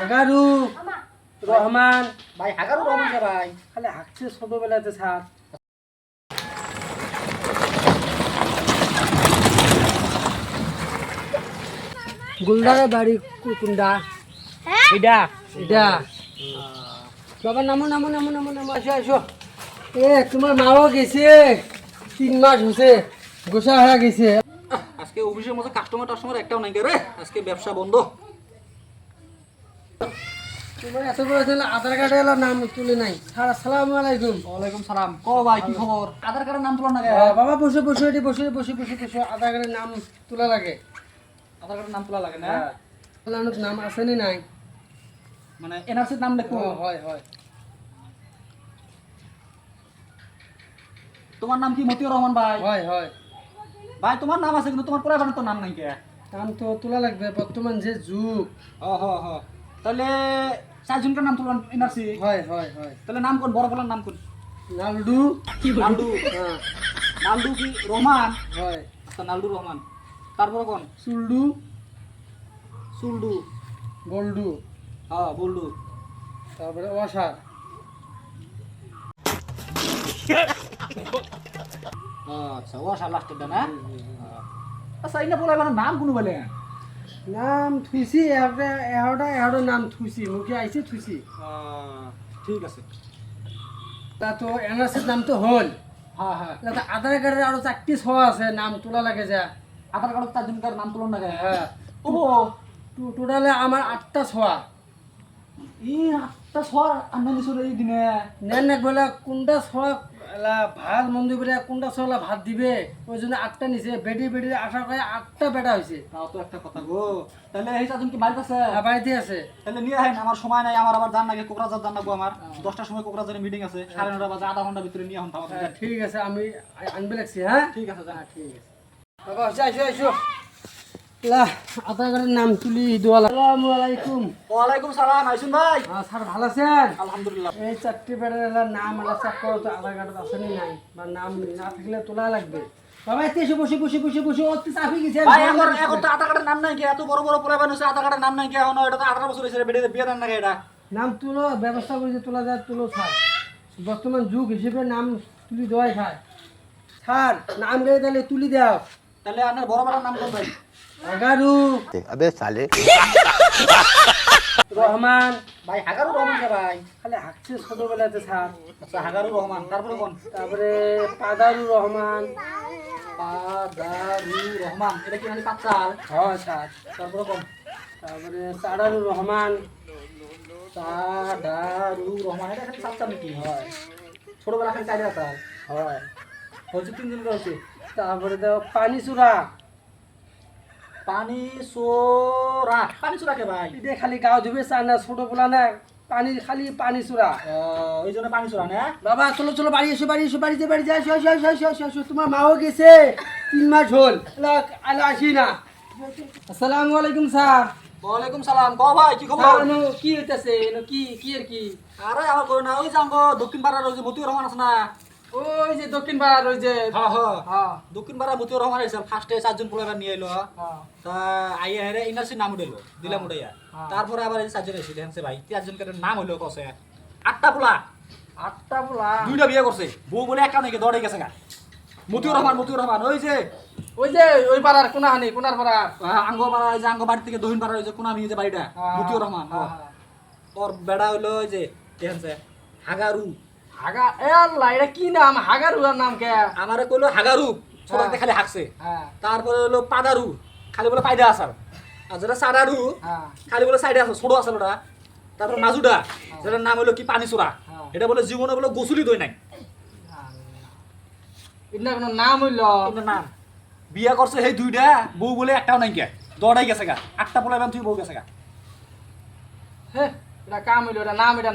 হাগারু। রহমান। ভাই হাগারু রহমান ভাই? খালি হাঁকছে ছোটবেলাতে স্যার। গুলডারের বাড়ি কু- কোনটা এটা এটা বাবা নামো নামো নামো নামো নামো। আসো আসো। এ তোমার মাও গেছে। তিন মাস হয়েছে গোসা হয়ে গেছে। আজকে অফিসের মধ্যে কাস্টমার টাস্টমার একটাও নাই রে? আজকে ব্যবসা বন্ধ। তোমার এত বড় ছেলে আধার কার্ডে এলো নাম তুলে নাই। স্যার আসসালামু আলাইকুম। ওয়ালাইকুম সালাম। ক ভাই কি খবর? আধার কার্ডের নাম তোলা না বাবা বসে বসে এটি বসে বসে বসে বসে। আধার কার্ডের নাম তোলা লাগে। আধার কার্ডের নাম তোলা লাগে না? হ্যাঁ। নাই? মানে এনআরসির নাম লিখব হয় হয়। তোমার নাম কি মতিউর রহমান ভাই? হয় হয়। ভাই তোমার নাম আছে কিন্তু তোমার তো নাম নাই কে? নাম তো তোলা লাগবে বর্তমান যে যুগ। হ হ হ। তাহলে চারজনকার নাম তোলা এনআরসি হয় হয় হয়। তাহলে নাম কোন? বড় বলার নাম কোন? নালডু। নালডু। হ্যাঁ। নালডু কি রহমান হয়। আচ্ছা নালডু রহমান তারপরে কোন? চুলডু সুলডু। বল্ডু। হ্যাঁ বলডু। তারপরে অসার। আচ্ছা ও আসা লাস্টের না আচ্ছা ইনা বলা মানে নাম কোনো বলে? নাম থুইছি এগারোটা এগারোটা এগারোটা নাম থুইছি মুখে আইছে থুইছি। ঠিক আছে। তা তো এনআরসির নাম তো হল। হ্যাঁ হ্যাঁ। তা আধার কার্ডের আরও চারটি ছয়া আছে নাম তোলা লাগে যা। আধার কার্ড চারজনকার নাম তুলন না গে হ্যাঁ ও টোটালে আমার আটটা ছয়া এই আটটা সর আন্না দিছো এই দিনে। নেন এক বেলা কোনটা ছয়া এলা ভাত মন্দির করে কোনটা ছলা ভাত দিবে? ওই জন্য আটটা নিছে বেডি বেডি আসার করে আটটা বেটা হয়েছে তাও তো একটা কথা গো। তাহলে এই চারজন কি বাড়িতে আছে? বাড়িতে আছে। তাহলে নিয়ে আহেন আমার সময় নাই আমার আবার জান লাগে কোকরাঝার জান লাগবো আমার দশটার সময় কোকরাঝারে মিটিং আছে সাড়ে নটা বাজে আধা ঘণ্টার ভিতরে নিয়ে হ্যাঁ, ঠিক আছে আমি আনবে লাগছি হ্যাঁ ঠিক আছে ঠিক আছে। বাবা আসো নাম তুলি আসসালামু আলাইকুম। ওয়ালাইকুম সালাম আইসুন ভাই। স্যার ভালো আছেন? আলহামদুলিল্লাহ। এই চারটি বেড়ার নাম তো আধার কার্ড নাই বা নাম না থাকলে তোলা লাগবে। বাবা এতে এসে বসে বসে বসে বসে অত চাপি গেছে ভাই এখন এখন তো আধার কার্ডের নাম নাই কি? এত বড় বড় পোলা বানিয়েছে আধার কার্ডের নাম নাই কি? এখন এটা তো আঠারো বছর হয়েছে বেড়ে বিয়ে দেন না এটা? নাম তুলো ব্যবস্থা করেছে তোলা যায় তুলো স্যার। বর্তমান যুগ হিসেবে নাম তুলি দেওয়াই স্যার স্যার নাম রে তাহলে তুলি দাও। তাহলে আপনার বড় বড় নাম কোন ভাই হাগারু। আবে সালে। রহমান ভাই হাগারু রহমান কে ভাই? খালি হাঁকছে ছোটবেলাতে স্যার। আচ্ছা হাগারু রহমান তারপরে কোন? তারপরে পাদারু রহমান। পাদারু রহমান এটা কি মানে পাঁচাল হ্যাঁ স্যার। তারপরে কোন? তারপরে সাদারু রহমান। সাদারু রহমান এটা খালি সাতটা নাকি হয়। ছোটবেলা খালি চাইলে স্যার হয়। হচ্ছে তিনজন হচ্ছে তারপরে দেখো পানি পানি সোরা পানি সোরা কে ভাই? এটা খালি গাও ধুবে চায় না ছোট পোলা না পানি খালি পানি আহ, ওই জন্য পানি সোরা না? বাবা চলো চলো বাড়ি এসো বাড়ি এসো বাড়িতে বাড়ি যাই আসো আসো আসো আসো আসো তোমার মাও গেছে তিন মাস হল। এলা আসি না। আসসালামু আলাইকুম স্যার ওয়ালাইকুম সালাম ক ভাই কি খবর কি হইতাছে এনো কি কি আর কি? আরে আমার করো না ওই যে আমাকে দক্ষিণ পাড়ার ওই যে মতিউর রহমান আছে না। ওই যে দক্ষিণ পাড়ার ওই যে হ্যাঁ হ্যাঁ। হ্যাঁ। দক্ষিণ পাড়া মতিউর রহমান এসে ফার্স্টে চারজন পোলার নিয়ে এলো। হ্যাঁ। তা আইয়া হেরে ইনার্সির নাম উঠাইলো দিলাম উঠাইয়া হ্যাঁ। তারপরে আবার এই চারজন এসে দেখেন ভাই। চারজনকে নাম হইল কসে। আটটা পোলা। আটটা পোলা। দুইটা বিয়ে করছে। বউ বলে একটা নাকি দৌড়ে গেছে গা। মতিউর রহমান মতিউর রহমান ওই যে ওই যে ওই পাড়ার কোনাহানি কোনার পাড়া। আঙ্গ পাড়া ওই যে আঙ্গ বাড়ি থেকে দহিন পাড়া ওই যে কোনামি যে বাড়িটা। মতিউর রহমান। ওর বেড়া হইল ওই যে দেখেন হাগারু। হাগা এ আল্লাহ এটা কি নাম? হাগারুয়ার নাম কে? আমারে কইলো হাগারু ছোটতে হ্যাঁ। খালি হাঁকছে হ্যাঁ। তারপরে হলো পাদারু খালি বলে পায়দা আসার। আর যেটা সাদারু হ্যাঁ। খালি বলে সাইডে আছে ছোট আছে ওটা। তারপর মাজুডা যেটার নাম হলো কি পানি চোরা হ্যাঁ। এটা বলে জীবনে বলে গোসুলি দই নাই। এটা কোনো নাম হইল? নাম। বিয়া করছে সেই দুইটা বউ বলে একটাও নাই কে। দৌড়াই গেছে গা। আটটা পোলা তুই বউ গেছে গা। হে এটা কাম হইল এটা নাম এটা